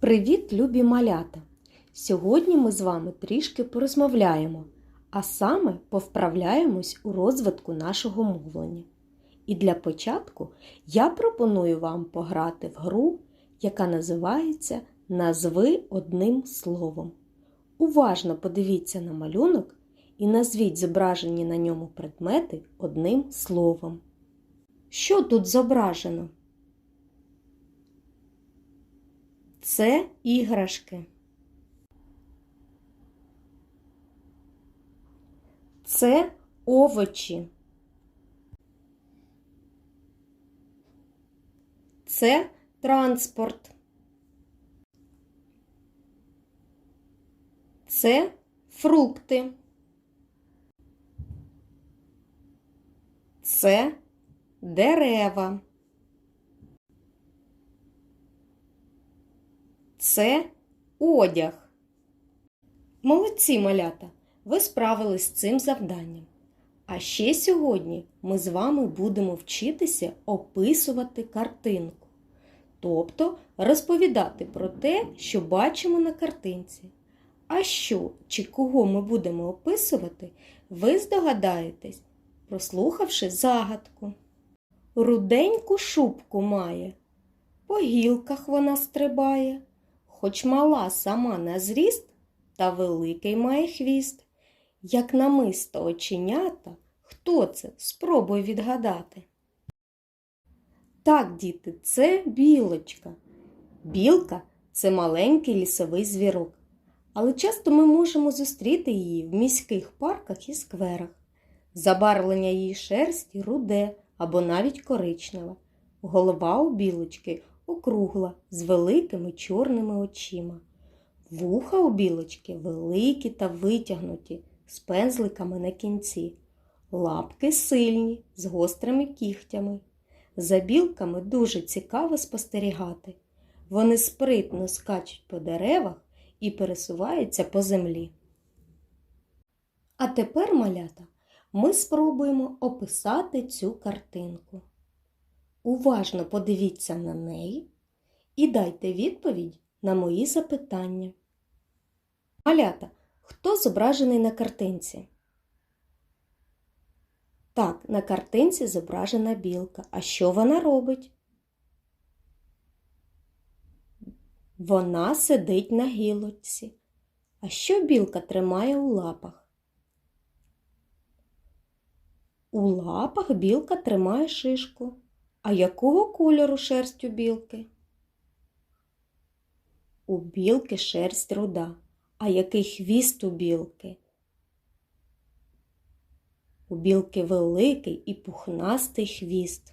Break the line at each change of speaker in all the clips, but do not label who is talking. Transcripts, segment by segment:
Привіт, любі малята! Сьогодні ми з вами трішки порозмовляємо, а саме повправляємось у розвитку нашого мовлення. І для початку я пропоную вам пограти в гру, яка називається Назви одним словом. Уважно подивіться на малюнок і назвіть зображені на ньому предмети одним словом. Що тут зображено? Це іграшки. Це овочі. Це транспорт. Це фрукти. Це дерева. Це одяг. Молодці малята! Ви справились з цим завданням. А ще сьогодні ми з вами будемо вчитися описувати картинку, тобто розповідати про те, що бачимо на картинці. А що чи кого ми будемо описувати, ви здогадаєтесь, прослухавши загадку. Руденьку шубку має, по гілках вона стрибає, хоч мала сама на зріст, та великий має хвіст. Як намисто оченята, хто це? Спробуй відгадати. Так, діти, це білочка. Білка це маленький лісовий звірок. Але часто ми можемо зустріти її в міських парках і скверах. Забарвлення її шерсті руде або навіть коричневе. Голова у білочки округла з великими чорними очима. Вуха у білочки великі та витягнуті, з пензликами на кінці. Лапки сильні, з гострими кігтями. За білками дуже цікаво спостерігати. Вони спритно скачуть по деревах і пересуваються по землі. А тепер, малята, ми спробуємо описати цю картинку. Уважно подивіться на неї і дайте відповідь на мої запитання. Малята, хто зображений на картинці? Так, на картинці зображена білка. А що вона робить? Вона сидить на гілочці. А що білка тримає у лапах? У лапах білка тримає шишку. А якого кольору шерсть у білки? У білки шерсть руда. А який хвіст у білки? У білки великий і пухнастий хвіст.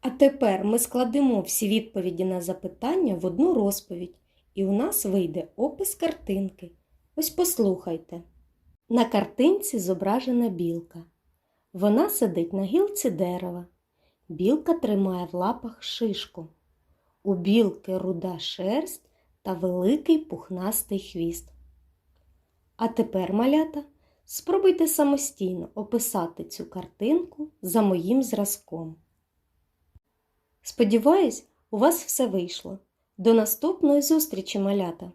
А тепер ми складемо всі відповіді на запитання в одну розповідь, і у нас вийде опис картинки. Ось послухайте. На картинці зображена білка. Вона сидить на гілці дерева. Білка тримає в лапах шишку. У білки руда шерсть та великий пухнастий хвіст. А тепер, малята, спробуйте самостійно описати цю картинку за моїм зразком. Сподіваюсь, у вас все вийшло. До наступної зустрічі, малята!